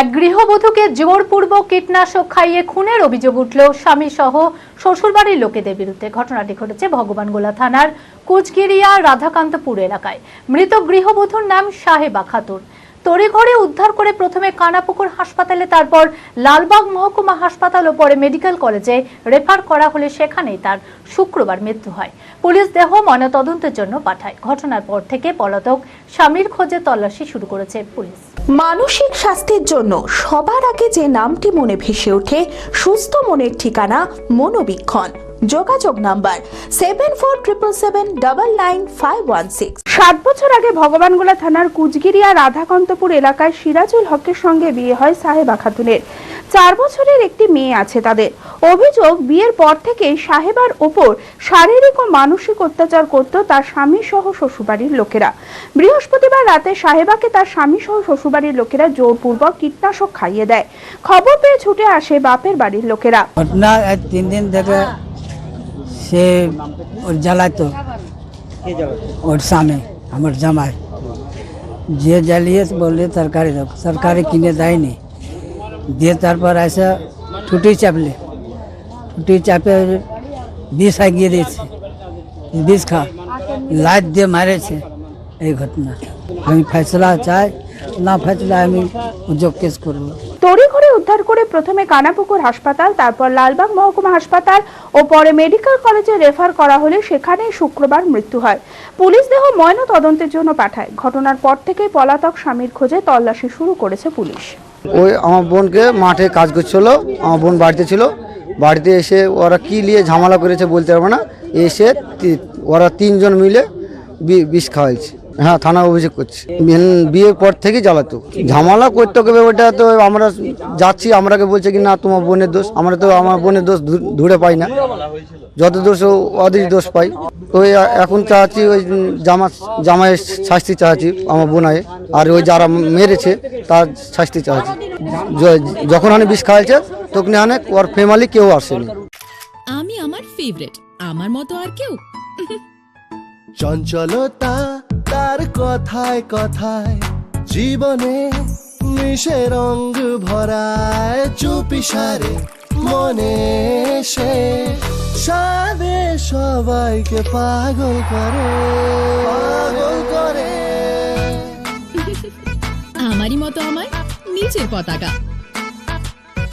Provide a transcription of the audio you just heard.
এক গৃহবধূকে জোরপূর্বক কীটনাশক খাইয়ে খুনের অভিযোগ উঠল। স্বামী সহ শ্বশুরবাড়ির লোকেদের বিরুদ্ধে ঘটনাটি ঘটেছে ভগবানগোলা থানার কুচগিরিয়া রাধাকান্তপুর এলাকায়। মৃত গৃহবধূর নাম সাহেবা খাতুন। তড়িঘড়ি উদ্ধার করে প্রথমে কানাপুকুর হাসপাতালে, তারপর লালবাগ মহকুমা হাসপাতাল ও পরে মেডিকেল কলেজে রেফার করা হলে সেখানেই তার শুক্রবার মৃত্যু হয়। পুলিশ দেহ ময়নাতদন্তের জন্য পাঠায়। ঘটনার পর থেকে পলাতক স্বামীর খোঁজে তল্লাশি শুরু করেছে পুলিশ। মানসিক স্বাস্থ্যের জন্য সবার আগে যে নামটি মনে ভেসে ওঠে, সুস্থ মনের ঠিকানা মনোবীক্ষণ। যোগাযোগ number seven four triple seven double nine five one six সাত বছর আগে ভগবানগোলা থানার কুচগিরিয়া রাধাকান্তপুর এলাকায় সিরাজুল হকের সঙ্গে বিয়ে হয় সাহেবা খাতুনের চার বছরের একটি মেয়ে আছে তাদের। অভিযোগ, বিয়ের পর থেকে সাহেবার ওপর শারীরিক ও মানসিক অত্যাচার করত তার স্বামী সহ শ্বশুরবাড়ির লোকেরা। বৃহস্পতিবার রাতে সাহেবাকে তার স্বামী সহ শ্বশুরবাড়ির লোকেরা জোরপূর্বক কীটনাশক খাইয়ে দেয়। খবর পেয়ে ছুটে আসে বাপের বাড়ির লোকেরা। ঘটনা তিন দিন থেকে সে ওর জ্বালাতো ওর স্বামী, আমার জামাই। যে জ্বালিয়ে বললে তরকারি দাও তরকারি কিনে দেয়নি। দিয়ে তারপর এসে টুটি চাপলে। টুটি চাপে বিষ আগিয়ে দিয়েছে। বিষ খা। লাইট দিয়ে মারেছে এই ঘটনা। আমি ফেসলা চাই না ফেসলা আমি উদ্যোগ কেস করব। তড়িঘড়ি উদ্ধার করে প্রথমে কানাপুকুর হাসপাতাল তারপর লালবাগ মহকুমা হাসপাতাল ও পরে মেডিকেল কলেজে রেফার করা হলে সেখানেই শুক্রবার মৃত্যু হয়। পুলিশ দেহ ময়না তদন্তের জন্য পাঠায়। ঘটনার পর থেকেই পলাতক স্বামীর খোঁজে তল্লাশি শুরু করেছে পুলিশ। ওই আমার বোনকে মাঠে কাজ করছিল আমার বোন বাড়িতে ছিল। বাড়িতে এসে ওরা কি নিয়ে ঝামেলা করেছে বলতে পারব না। এসে ওরা তিনজন মিলে বিষ খাওয়াইছে। হ্যাঁ থানা অভিযোগ করছি। বিয়ের পর থেকে জ্বালাতো। ঝামেলা করতে হবে ওটা তো আমরা যাচ্ছি, আমরাকে বলছে কি, না, তোমার বোনের দোষ। আমরা তো আমার বোনের দোষ ধরে পাই না। যত দোষ ওদের দোষ পাই। ওই এখন চাচ্ছি ওই জামা জামাইয়ের শাস্তি চাচ্ছি আমার বোনায় আর ওই যারা মেরেছে, তার শাস্তি চাচ্ছি। যখন আমি বিষ খাওয়াইছে তখন আনে ওর ফ্যামিলি কেউ আসেনি। আমি আমার ফেভারিট আমার মতো আর কেউ? চঞ্চলতা তার কথায় কথায় জীবনে মিশে রঙ ভরায় চুপি সারে মনে সে। সাদে সবাইকে পাগল করে পাগল করে। আমারই মতো আমার নিজের পতাকা।